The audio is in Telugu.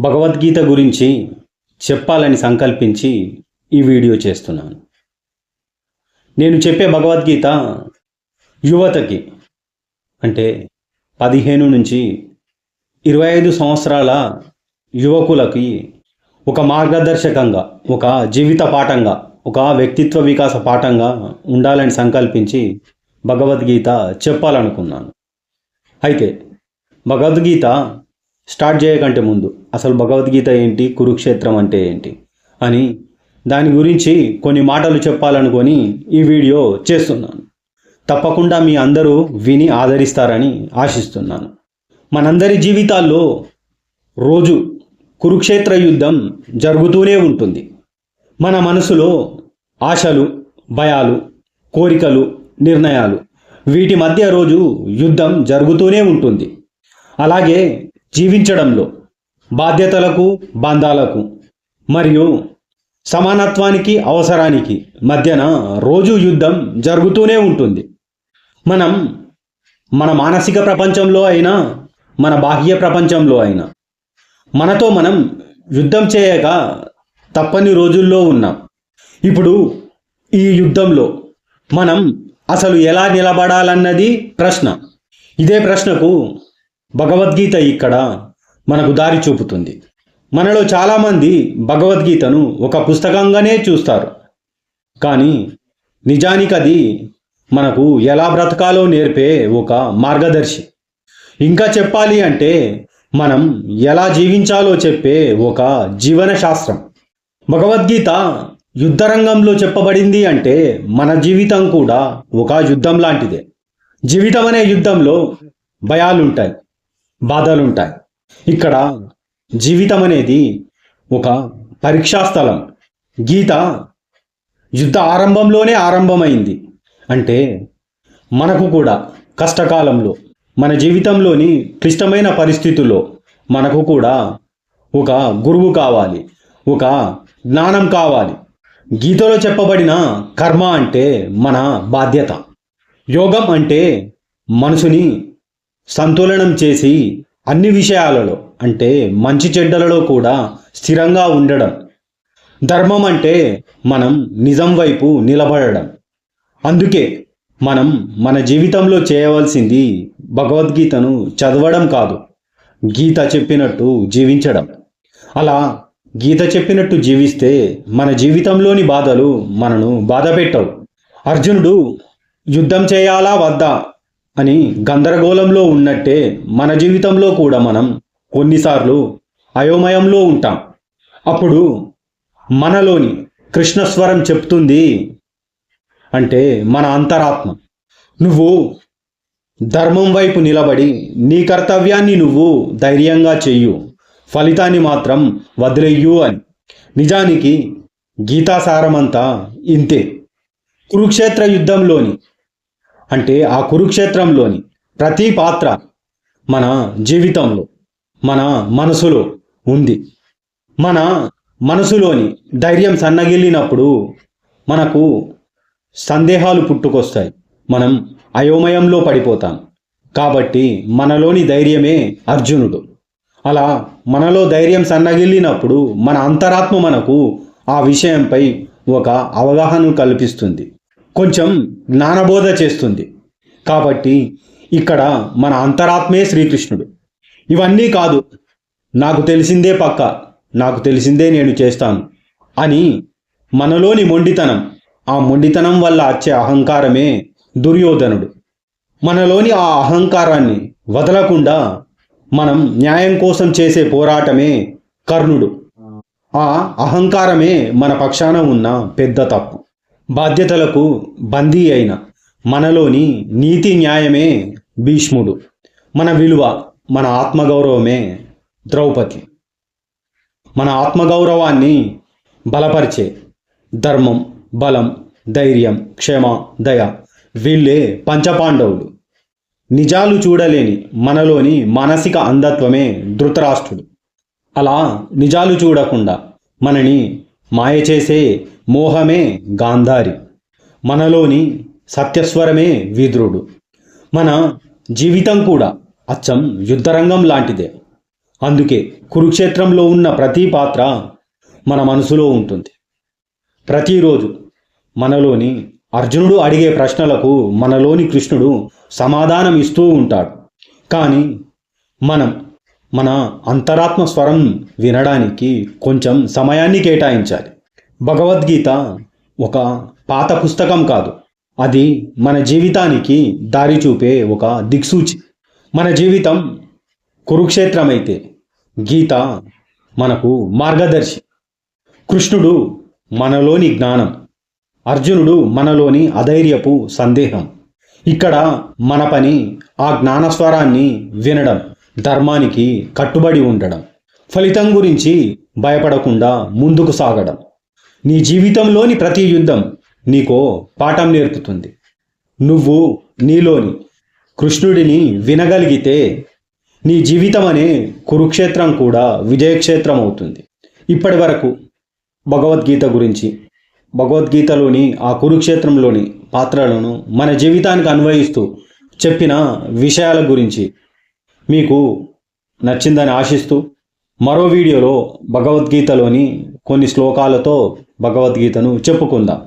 భగవద్గీత గురించి చెప్పాలని సంకల్పించి ఈ వీడియో చేస్తున్నాను. నేను చెప్పే భగవద్గీత యువతకి అంటే పదిహేను నుంచి ఇరవై ఐదు సంవత్సరాల యువకులకి ఒక మార్గదర్శకంగా ఒక జీవిత పాఠంగా ఒక వ్యక్తిత్వ వికాస పాఠంగా ఉండాలని సంకల్పించి భగవద్గీత చెప్పాలనుకున్నాను. అయితే భగవద్గీత స్టార్ట్ చేయకంటే ముందు అసలు భగవద్గీత ఏంటి కురుక్షేత్రం అంటే ఏంటి అని దాని గురించి కొన్ని మాటలు చెప్పాలనుకొని ఈ వీడియో చేస్తున్నాను. తప్పకుండా మీ అందరూ విని ఆదరిస్తారని ఆశిస్తున్నాను. మనందరి జీవితాల్లో రోజు కురుక్షేత్ర యుద్ధం జరుగుతూనే ఉంటుంది. మన మనసులో ఆశలు భయాలు కోరికలు నిర్ణయాలు వీటి మధ్య రోజు యుద్ధం జరుగుతూనే ఉంటుంది. అలాగే జీవించడంలో బాధ్యతలకు బంధాలకు మరియు సమానత్వానికి అవసరానికి మధ్యన రోజు యుద్ధం జరుగుతూనే ఉంటుంది. మనం మన మానసిక ప్రపంచంలో అయినా మన బాహ్య ప్రపంచంలో అయినా మనతో మనం యుద్ధం చేయక తప్పని రోజుల్లో ఉన్నాం. ఇప్పుడు ఈ యుద్ధంలో మనం అసలు ఎలా నిలబడాలన్నది ప్రశ్న. ఇదే ప్రశ్నకు భగవద్గీత ఇక్కడ మనకు దారి చూపుతుంది. మనలో చాలామంది భగవద్గీతను ఒక పుస్తకంగానే చూస్తారు. కానీ నిజానికి అది మనకు ఎలా బ్రతకాలో నేర్పే ఒక మార్గదర్శి. ఇంకా చెప్పాలి అంటే మనం ఎలా జీవించాలో చెప్పే ఒక జీవన శాస్త్రం భగవద్గీత యుద్ధరంగంలో చెప్పబడింది అంటే మన జీవితం కూడా ఒక యుద్ధం లాంటిదే. జీవితం అనే యుద్ధంలో భయాలుంటాయి. బాధలుంటాయి. ఇక్కడ జీవితం అనేది ఒక పరీక్షా స్థలం. గీత యుద్ధ ఆరంభంలోనే ఆరంభమైంది. అంటే మనకు కూడా కష్టకాలంలో మన జీవితంలోని క్లిష్టమైన పరిస్థితుల్లో మనకు కూడా ఒక గురువు కావాలి ఒక జ్ఞానం కావాలి. గీతలో చెప్పబడిన కర్మ అంటే మన బాధ్యత. యోగం అంటే మనసుని సంతులనం చేసి అన్ని విషయాలలో అంటే మంచి చెడ్డలలో కూడా స్థిరంగా ఉండడం. ధర్మం అంటే మనం నిజం వైపు నిలబడడం. అందుకే మనం మన జీవితంలో చేయవలసింది భగవద్గీతను చదవడం కాదు గీత చెప్పినట్టు జీవించడం. అలా గీత చెప్పినట్టు జీవిస్తే మన జీవితంలోని బాధలు మనను బాధ పెట్టవు. అర్జునుడు యుద్ధం చేయాలా? వద్దా? అని గందరగోళంలో ఉన్నట్టే మన జీవితంలో కూడా మనం కొన్నిసార్లు అయోమయంలో ఉంటాం. అప్పుడు మనలోని కృష్ణస్వరం చెప్తుంది అంటే మన అంతరాత్మ. నువ్వు ధర్మం వైపు నిలబడి నీ కర్తవ్యాన్ని నువ్వు ధైర్యంగా చెయ్యు ఫలితాన్ని మాత్రం వదిలేయు అని. నిజానికి గీతాసారమంతా ఇంతే. కురుక్షేత్ర యుద్ధంలోని అంటే ఆ కురుక్షేత్రంలోని ప్రతి పాత్ర మన జీవితంలో మన మనసులో ఉంది. మన మనసులోని ధైర్యం సన్నగిల్లినప్పుడు మనకు సందేహాలు పుట్టుకొస్తాయి. మనం అయోమయంలో పడిపోతాం. కాబట్టి మనలోని ధైర్యమే అర్జునుడు. అలా మనలో ధైర్యం సన్నగిల్లినప్పుడు మన అంతరాత్మ మనకు ఆ విషయంపై ఒక అవగాహన కల్పిస్తుంది. కొంచెం జ్ఞానబోధ చేస్తుంది. కాబట్టి ఇక్కడ మన అంతరాత్మే శ్రీకృష్ణుడు. ఇవన్నీ కాదు నాకు తెలిసిందే పక్క నాకు తెలిసిందే నేను చేస్తాను అని మనలోని మొండితనం ఆ మొండితనం వల్ల వచ్చే అహంకారమే దుర్యోధనుడు. మనలోని ఆ అహంకారాన్ని వదలకుండా మనం న్యాయం కోసం చేసే పోరాటమే కర్ణుడు. ఆ అహంకారమే మన పక్షాన ఉన్న పెద్ద తప్పు. బాధ్యతలకు బందీ అయిన మనలోని నీతి న్యాయమే భీష్ముడు. మన విలువ మన ఆత్మగౌరవమే ద్రౌపది. మన ఆత్మగౌరవాన్ని బలపరిచే ధర్మం బలం ధైర్యం క్షమ దయ వీళ్ళే పంచపాండవులు. నిజాలు చూడలేని మనలోని మానసిక అంధత్వమే ధృతరాష్ట్రుడు. అలా నిజాలు చూడకుండా మనని మాయ చేసే మోహమే గాంధారి. మనలోని సత్యస్వరమే వీద్రుడు. మన జీవితం కూడా అచ్చం యుద్ధరంగం లాంటిదే. అందుకే కురుక్షేత్రంలో ఉన్న ప్రతి పాత్ర మన మనసులో ఉంటుంది. ప్రతిరోజు మనలోని అర్జునుడు అడిగే ప్రశ్నలకు మనలోని కృష్ణుడు సమాధానం ఇస్తూ ఉంటాడు. కానీ మనం మన అంతరాత్మ స్వరం వినడానికి కొంచెం సమయాన్ని కేటాయించాలి. భగవద్గీత ఒక పాత పుస్తకం కాదు. అది మన జీవితానికి దారి చూపే ఒక దిక్సూచి. మన జీవితం కురుక్షేత్రమైతే గీత మనకు మార్గదర్శి. కృష్ణుడు మనలోని జ్ఞానం. అర్జునుడు మనలోని అధైర్యపు సందేహం. ఇక్కడ మన పని ఆ జ్ఞానస్వరాన్ని వినడం ధర్మానికి కట్టుబడి ఉండడం ఫలితం గురించి భయపడకుండా ముందుకు సాగడం. నీ జీవితంలోని ప్రతి యుద్ధం నీకో పాఠం నేర్పుతుంది. నువ్వు నీలోని కృష్ణుడిని వినగలిగితే నీ జీవితం అనే కురుక్షేత్రం కూడా విజయక్షేత్రం అవుతుంది ఇప్పటి వరకు భగవద్గీత గురించి భగవద్గీతలోని ఆ కురుక్షేత్రంలోని పాత్రలను మన జీవితానికి అన్వయిస్తూ చెప్పిన విషయాల గురించి మీకు నచ్చిందని ఆశిస్తూ మరో వీడియోలో భగవద్గీతలోని కొన్ని శ్లోకాలతో భగవద్గీతను చెప్పుకుందాం.